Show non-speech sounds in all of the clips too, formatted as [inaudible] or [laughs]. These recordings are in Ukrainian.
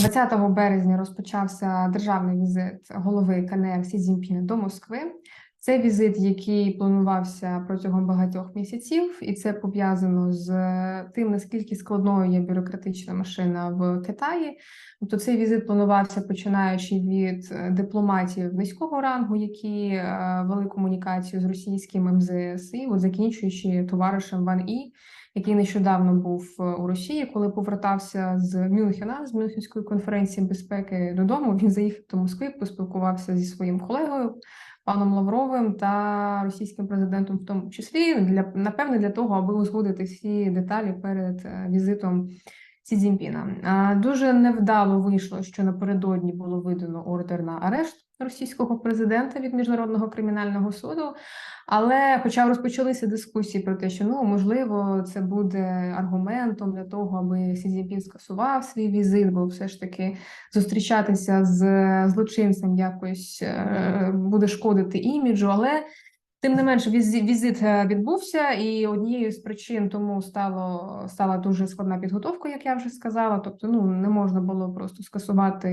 20 березня розпочався державний візит голови КНР Сі Цзіньпіна до Москви. Це візит, який планувався протягом багатьох місяців, і це пов'язано з тим, наскільки складною є бюрократична машина в Китаї. Тобто цей візит планувався починаючи від е, дипломатів низького рангу, які е, вели комунікацію з російським МЗС, і от закінчуючи товаришем Ван І, який нещодавно був е, у Росії, коли повертався з Мюнхена з Мюнхенської конференції безпеки додому. Він заїхав до Москви, поспілкувався зі своїм колегою паном Лавровим та російським президентом, в тому числі для напевне для того, аби узгодити всі деталі перед е, візитом Сі Цзіньпіна. Дуже невдало вийшло, що напередодні було видано ордер на арешт російського президента від міжнародного кримінального суду. Але, хоча розпочалися дискусії про те, що ну можливо це буде аргументом для того, аби Сі Цзіньпін скасував свій візит, бо все ж таки зустрічатися з злочинцем якось е, буде шкодити іміджу, але Тим не менше, візит е, відбувся, і однією з причин тому стало стала дуже складна підготовка, як я вже сказала. Тобто, ну не можна було просто скасувати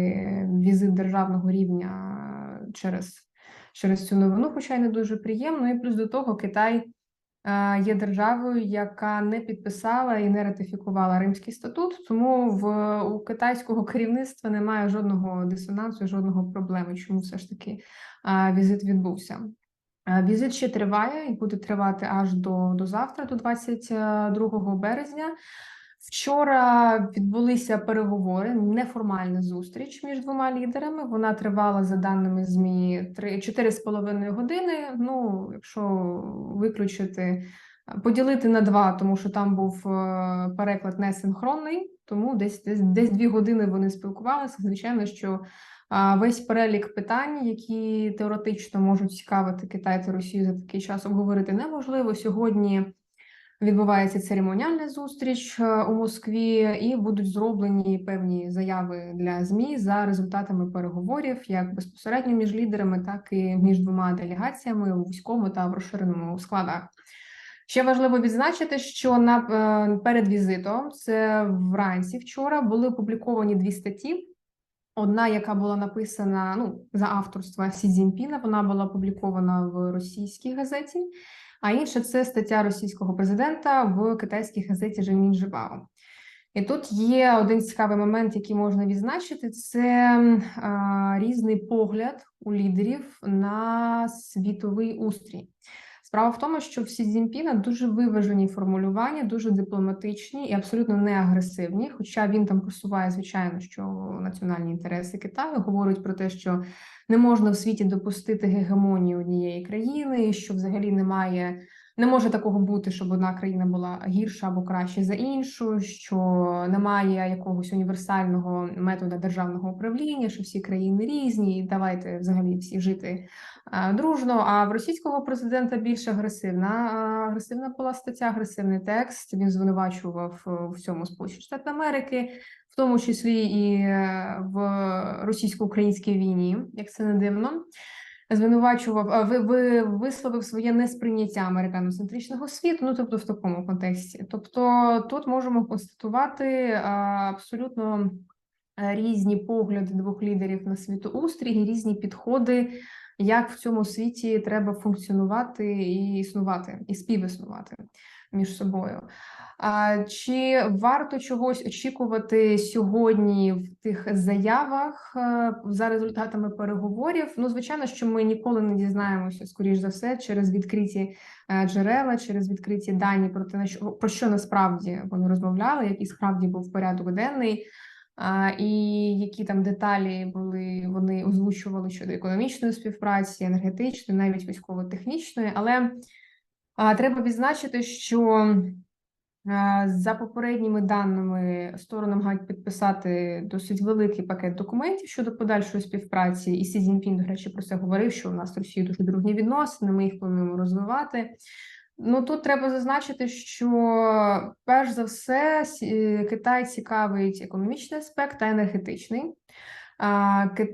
візит державного рівня через через цю новину, хоча й не дуже приємно. І плюс до того, Китай е, є державою, яка не підписала і не ратифікувала Римський статут. Тому в у китайського керівництва немає жодного дисонансу, жодного проблеми, чому все ж таки е, візит відбувся. Е, візит ще триває і буде тривати аж до, до завтра, до 22 березня. Вчора відбулися переговори, неформальна зустріч між двома лідерами. Вона тривала за даними змі 4,5 години. Ну, якщо виключити, поділити на два, тому що там був е, переклад несинхронний, тому десь десь дві години вони спілкувалися. Звичайно, що весь перелік питань, які теоретично можуть цікавити Китай та Росію за такий час, обговорити неможливо сьогодні. Відбувається церемоніальна зустріч е, у Москві, і будуть зроблені певні заяви для змі за результатами переговорів, як безпосередньо між лідерами, так і між двома делегаціями у військовому та в розширеному складах. Ще важливо відзначити, що на е, перед візитом це вранці вчора були опубліковані дві статті. Одна, яка була написана ну за авторства Сі Цзіньпіна, вона була опублікована в російській газеті, а інша це стаття російського президента в китайській газеті Женін Жибао. І тут є один цікавий момент, який можна відзначити: це а, різний погляд у лідерів на світовий устрій. Справа в тому, що в Сі Цзіньпіна дуже виважені формулювання, дуже дипломатичні і абсолютно не агресивні. Хоча він там просуває, звичайно, що національні інтереси Китаю говорить про те, що не можна в світі допустити гегемонію однієї країни, що взагалі немає. Не може такого бути, щоб одна країна була гірша або краще за іншу, що немає якогось універсального методу державного управління, що всі країни різні, і давайте взагалі всі жити дружно. А в російського президента більш агресивна. Агресивна була стаття, агресивний текст. Він звинувачував в цьому Сполучені Штати Америки, в тому числі і е, в російсько-українській війні, як це не дивно звинувачував, ви, ви висловив своє несприйняття американоцентричного світу, ну тобто в такому контексті. Тобто, тут можемо констатувати абсолютно е, різні погляди двох лідерів на світоустрій, різні підходи. Як в цьому світі треба функціонувати і існувати, і співіснувати між собою? Чи варто чогось очікувати сьогодні в тих заявах е, за результатами переговорів? Ну, звичайно, що ми ніколи не дізнаємося, скоріш за все, через відкриті е, джерела, через відкриті дані про те, про що насправді вони розмовляли, який справді був порядок денний. І які там деталі були вони озвучували щодо економічної співпраці, енергетичної, навіть військово-технічної, але а, треба відзначити, що за попередніми даними, сторони мають підписати досить великий пакет документів щодо подальшої співпраці. І Сі Цзіньпін, до речі, про це говорив, що у нас з Росією дуже дружні відносини, ми їх плануємо розвивати. Ну тут треба зазначити, що перш за все Китай цікавить економічний аспект та енергетичний.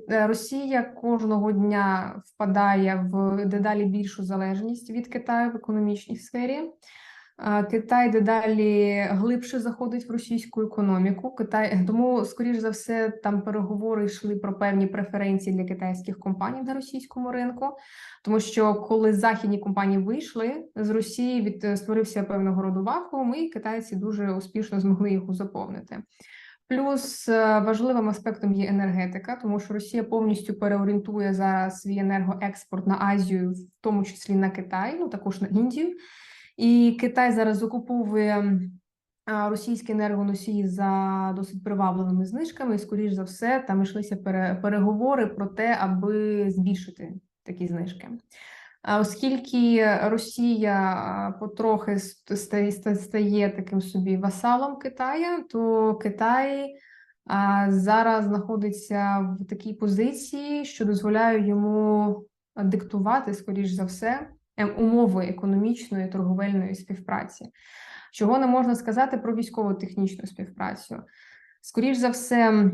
Росія кожного дня впадає в дедалі більшу залежність від Китаю в економічній сфері. Китай дедалі глибше заходить в російську економіку. Китай тому, скоріш за все, там переговори йшли про певні преференції для китайських компаній на російському ринку, тому що коли західні компанії вийшли з Росії, від створився певного роду вакуум, і китайці дуже успішно змогли його заповнити. Плюс е, важливим аспектом є енергетика, тому що Росія повністю переорієнтує зараз свій енергоекспорт на Азію, в тому числі на Китай, ну також на Індію. І Китай зараз закуповує російські енергоносії за досить привабливими знижками. І, скоріш за все, там йшлися пере- переговори про те, аби збільшити такі знижки. Оскільки Росія потрохи стає, таким собі васалом Китая, то Китай зараз знаходиться в такій позиції, що дозволяє йому диктувати, скоріш за все, ем, умови економічної торговельної співпраці. Чого не можна сказати про військово-технічну співпрацю? Скоріш за все,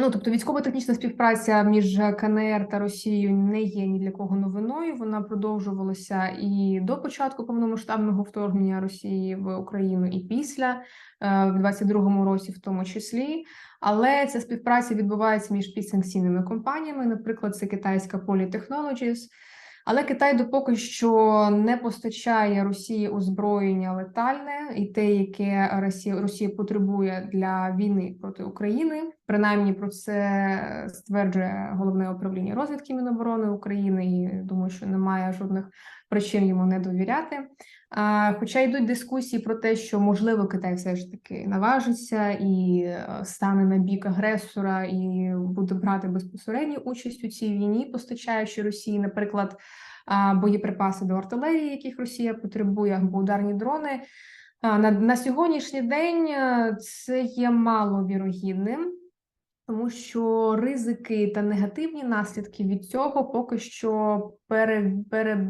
ну тобто військово-технічна співпраця між КНР та Росією не є ні для кого новиною. Вона продовжувалася і до початку повномасштабного вторгнення Росії в Україну, і після е, в 22-му році, в тому числі. Але ця співпраця відбувається між підсанкційними компаніями, наприклад, це китайська Poly. Але Китай допоки що не постачає Росії озброєння летальне і те, яке Росія Росія потребує для війни проти України. Принаймні про це стверджує головне управління розвідки Міноборони України. І думаю, що немає жодних причин йому не довіряти. Хоча йдуть дискусії про те, що можливо Китай все ж таки наважиться і е, стане на бік агресора, і буде брати безпосередню участь у цій війні, постачаючи Росії, наприклад, боєприпаси до артилерії, яких Росія потребує, або ударні дрони. На, на сьогоднішній день е, це є маловірогідним. Тому що ризики та негативні наслідки від цього поки що пере, пере,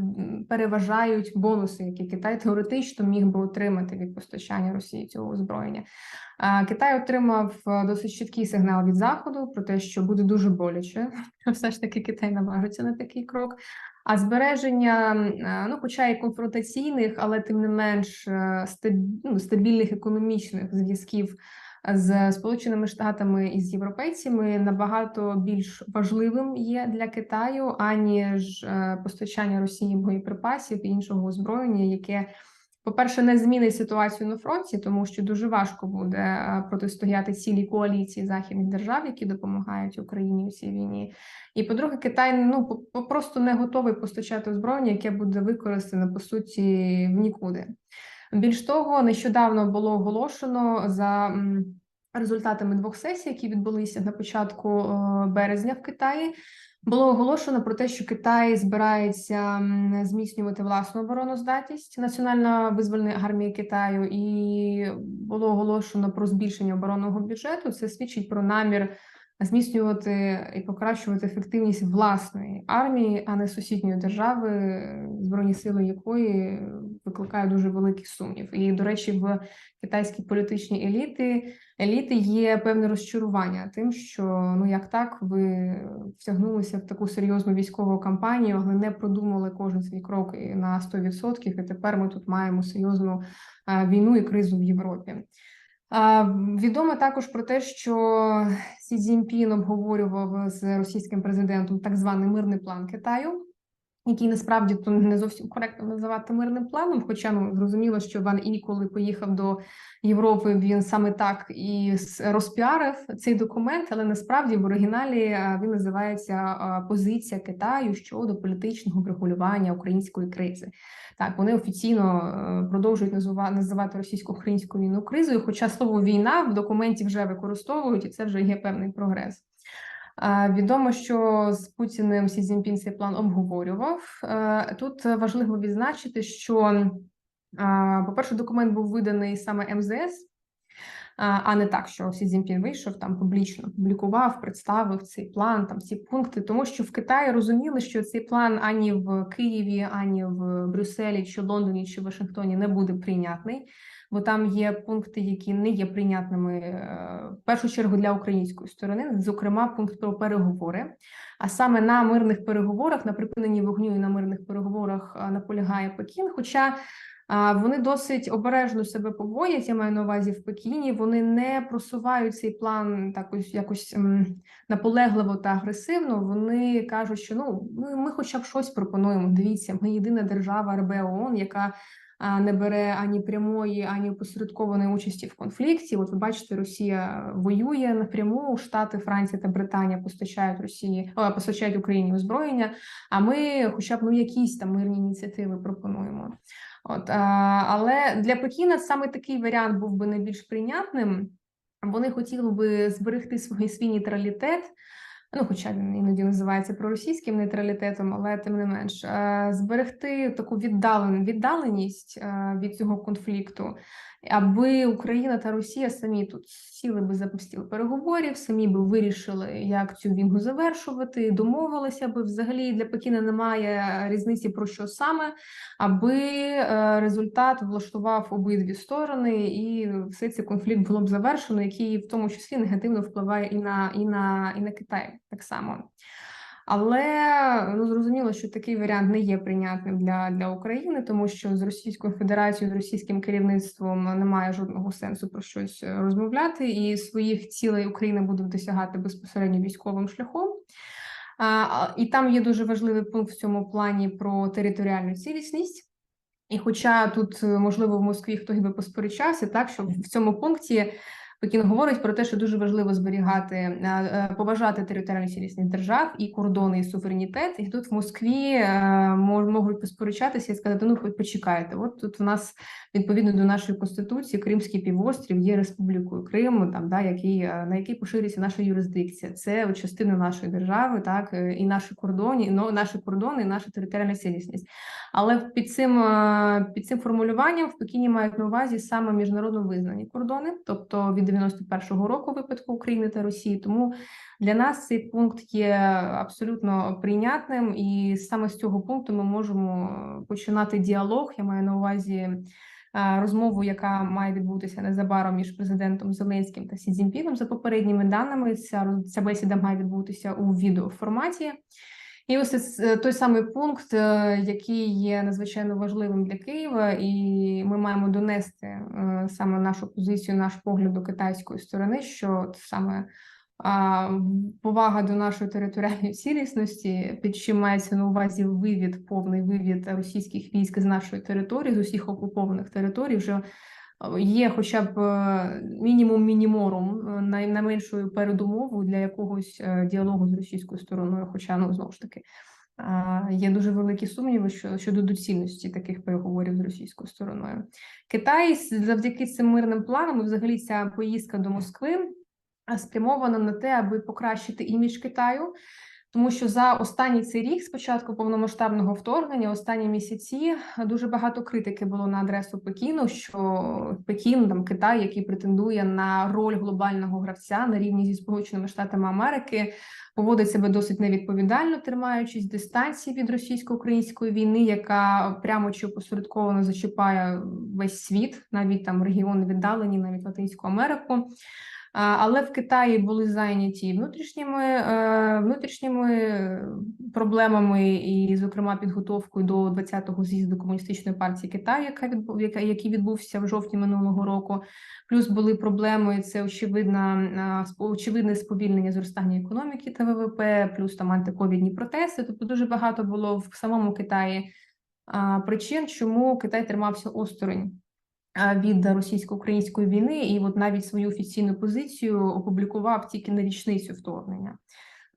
переважають бонуси, які Китай теоретично міг би отримати від постачання Росії цього озброєння. Китай отримав е, досить чіткий сигнал від Заходу про те, що буде дуже боляче, [laughs] все ж таки Китай наважиться на такий крок. А збереження, е, ну, хоча і конфронтаційних, але тим не менш е, ну, стабільних економічних зв'язків з Сполученими Штатами і з європейцями набагато більш важливим є для Китаю, аніж е, постачання Росії боєприпасів і іншого озброєння, яке, по-перше, не змінить ситуацію на фронті, тому що дуже важко буде е, протистояти цілій коаліції західних держав, які допомагають Україні у цій війні. І по-друге, Китай ну просто не готовий постачати озброєння, яке буде використане по суті в нікуди. Більш того, нещодавно було оголошено за результатами двох сесій, які відбулися на початку е, березня в Китаї. Було оголошено про те, що Китай збирається зміцнювати власну обороноздатність Національна визвольна армія Китаю, і було оголошено про збільшення оборонного бюджету. Це свідчить про намір зміцнювати і покращувати ефективність власної армії, а не сусідньої держави, збройні сили якої викликає дуже великий сумнів. І, до речі, в китайській політичній еліти еліти є певне розчарування тим, що ну як так ви втягнулися в таку серйозну військову кампанію, але не продумали кожен свій крок на 100%, і тепер ми тут маємо серйозну е, війну і кризу в Європі. Відомо також про те, що Сі Цзіньпін обговорював з російським президентом так званий мирний план Китаю, який насправді то не зовсім коректно називати мирним планом. Хоча ну зрозуміло, що Ван І, коли поїхав до Європи, він саме так і розпіарив цей документ, але насправді в оригіналі він називається позиція Китаю щодо політичного врегулювання української кризи. Так, вони офіційно е, продовжують назива- називати російсько-українську війну кризою, хоча слово війна в документі вже використовують, і це вже є певний прогрес. Відомо, що з Путіним Сі Цзіньпін цей план обговорював. Е, Тут важливо відзначити, що, по-перше, документ був виданий саме МЗС, а не так, що Сі Цзіньпін вийшов там публічно, публікував, представив цей план, там ці пункти, тому що в Китаї розуміли, що цей план ані в Києві, ані в Брюсселі, чи Лондоні, чи Вашингтоні не буде прийнятний, бо там є пункти, які не є прийнятними е, в першу чергу для української сторони, зокрема, пункт про переговори. А саме на мирних переговорах, на припиненні вогню і на мирних переговорах е, наполягає Пекін. Хоча вони досить обережно себе поводять. Я маю на увазі в Пекіні. Вони не просувають цей план так ось якось наполегливо та агресивно. Вони кажуть, що ну ми, ми хоча б щось пропонуємо. Дивіться, ми єдина держава РБ ООН, яка не бере ані прямої, ані опосередкованої участі в конфлікті. От ви бачите, Росія воює напряму. Штати, Франція та Британія постачають Росії, о, постачають Україні озброєння. А ми, хоча б ну якісь там мирні ініціативи пропонуємо. От але для Пекіна саме такий варіант був би найбільш прийнятним. Вони хотіли би зберегти свій свій нейтралітет. Ну, хоча він іноді називається проросійським нейтралітетом, але тим не менш е, зберегти таку віддалену віддаленість е, від цього конфлікту, аби Україна та Росія самі тут сіли би за стіл переговорів, самі би вирішили, як цю війну завершувати, домовилися би взагалі для Пекіна немає різниці про що саме, аби е, результат влаштував обидві сторони, і все цей конфлікт було б завершено, який в тому числі негативно впливає і на і на і на Китай так само. Але ну зрозуміло, що такий варіант не є прийнятним для для України, тому що з Російською Федерацією, з російським керівництвом немає жодного сенсу про щось розмовляти, і своїх цілей Україна буде досягати безпосередньо військовим шляхом. А, І там є дуже важливий пункт в цьому плані про територіальну цілісність. І, хоча тут можливо в Москві хтось би посперечався, так що в цьому пункті Пекін говорить про те, що дуже важливо зберігати е, е, поважати територіальну цілісність держав і кордони, і суверенітет. І тут в Москві е, можуть посперечатися і сказати: ну почекайте, от тут у нас відповідно до нашої конституції Кримський півострів є республікою Крим, там да який на який поширюється наша юрисдикція. Це частина нашої держави, так і наші кордони, ну наші кордони, і наша територіальна цілісність. Але під цим під цим формулюванням в Пекіні мають на увазі саме міжнародно визнані кордони, тобто від 91-го року випадку України та Росії. Тому для нас цей пункт є абсолютно прийнятним, і саме з цього пункту ми можемо починати діалог. Я маю на увазі. Е, розмову, яка має відбутися незабаром між президентом Зеленським та Сі Цзіньпіном, за попередніми даними, ця ця бесіда має відбутися у відеоформаті. І ось е, той самий пункт, е, який є надзвичайно важливим для Києва, і ми маємо донести е, саме нашу позицію, наш погляд до китайської сторони, що саме повага до нашої територіальної цілісності, під чим мається на увазі вивід, повний вивід російських військ з нашої території, з усіх окупованих територій, вже є хоча б е, мінімум мініморум е, найменшою передумовою для якогось е, діалогу з російською стороною. Хоча ну знову ж таки є дуже великі сумніви щодо доцільності таких переговорів з російською стороною. Китай завдяки цим мирним планам, і взагалі ця поїздка до Москви спрямована на те, аби покращити імідж Китаю. Тому що за останній цей рік, спочатку повномасштабного вторгнення, останні місяці дуже багато критики було на адресу Пекіну. Що Пекін, там Китай, який претендує на роль глобального гравця на рівні зі Сполученими Штатами Америки, поводить себе досить невідповідально, тримаючись дистанції від російсько-української війни, яка прямо чи опосередковано зачіпає весь світ, навіть там регіони віддалені, навіть Латинську Америку. Але в Китаї були зайняті внутрішніми е, внутрішніми проблемами, і, зокрема, підготовкою до 20-го з'їзду комуністичної партії Китаю, яка який відбувся в жовтні минулого року. Плюс були проблеми. Це очевидна очевидне сповільнення зростання економіки та ВВП, плюс там антиковідні протести. Тобто дуже багато було в самому Китаї причин, чому Китай тримався осторонь від російсько-української війни, і от навіть свою офіційну позицію опублікував тільки на річницю вторгнення.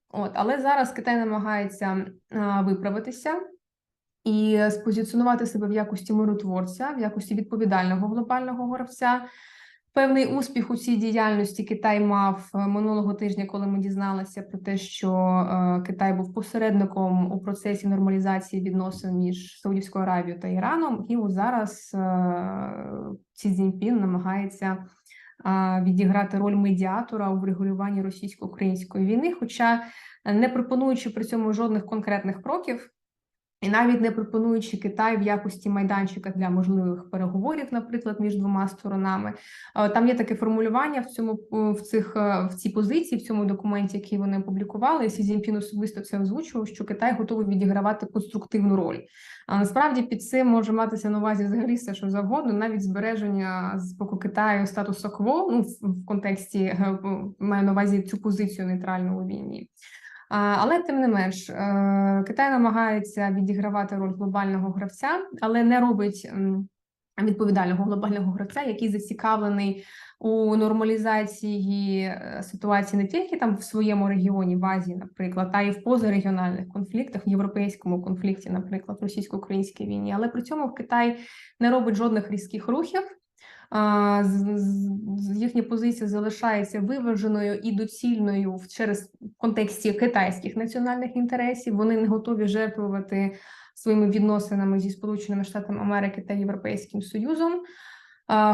От, але зараз Китай намагається виправитися і спозиціонувати себе в якості миротворця, в якості відповідального глобального гравця. Певний успіх у цій діяльності Китай мав е, минулого тижня, коли ми дізналися про те, що е, Китай був посередником у процесі нормалізації відносин між Саудівською Аравією та Іраном, і от зараз е, Ці Цзіньпін намагається відіграти роль медіатора у врегулюванні російсько-української війни, хоча не пропонуючи при цьому жодних конкретних кроків. І навіть не пропонуючи Китай в якості майданчика для можливих переговорів, наприклад, між двома сторонами, Е, там є таке формулювання в цьому е, в цих е, в цій позиції, в цьому документі, який вони опублікували. Сі Цзіньпін особисто це озвучував, що Китай готовий відігравати конструктивну роль. А насправді під цим може матися на увазі взагалі все, що завгодно, навіть збереження з боку Китаю статусу кво, ну в, контексті маю на увазі цю позицію нейтральну у війні. Але тим не менш, е, Китай намагається відігравати роль глобального гравця, але не робить відповідального глобального гравця, який зацікавлений у нормалізації е, ситуації не тільки там в своєму регіоні, в Азії, наприклад, а й в позарегіональних конфліктах, в європейському конфлікті, наприклад, в російсько-українській війні. Але при цьому Китай не робить жодних різких рухів. Їхня позиція залишається виваженою і доцільною в- через контексті китайських національних інтересів. Вони не готові жертвувати своїми відносинами зі Сполученими Штатами Америки та Європейським Союзом.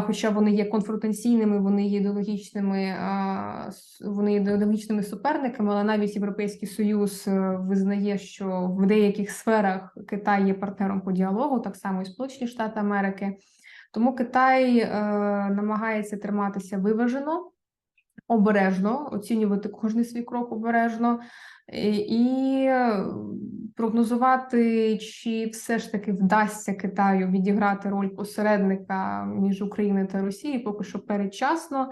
Хоча вони є конфронтаційними, вони є ідеологічними, вони ідеологічними суперниками, але навіть Європейський Союз е, визнає, що в деяких сферах Китай є партнером по діалогу, так само і Сполучені Штати Америки. Тому Китай е, намагається триматися виважено, обережно, оцінювати кожний свій крок обережно і, е, прогнозувати, чи все ж таки вдасться Китаю відіграти роль посередника між Україною та Росією, поки що передчасно.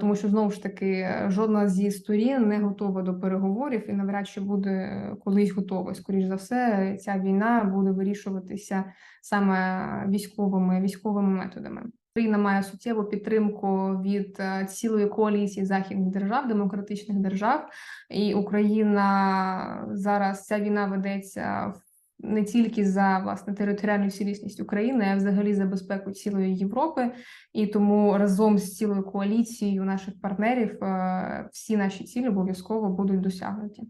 Тому що знову ж таки жодна зі сторін не готова до переговорів і навряд чи буде колись готова. Скоріш за все, ця війна буде вирішуватися саме військовими військовими методами. Україна має суттєву підтримку від е, цілої коаліції західних держав, демократичних держав, і Україна зараз ця війна ведеться в- не тільки за власне територіальну цілісність України, а взагалі за безпеку цілої Європи. І тому разом з цілою коаліцією наших партнерів е, всі наші цілі обов'язково будуть досягнуті.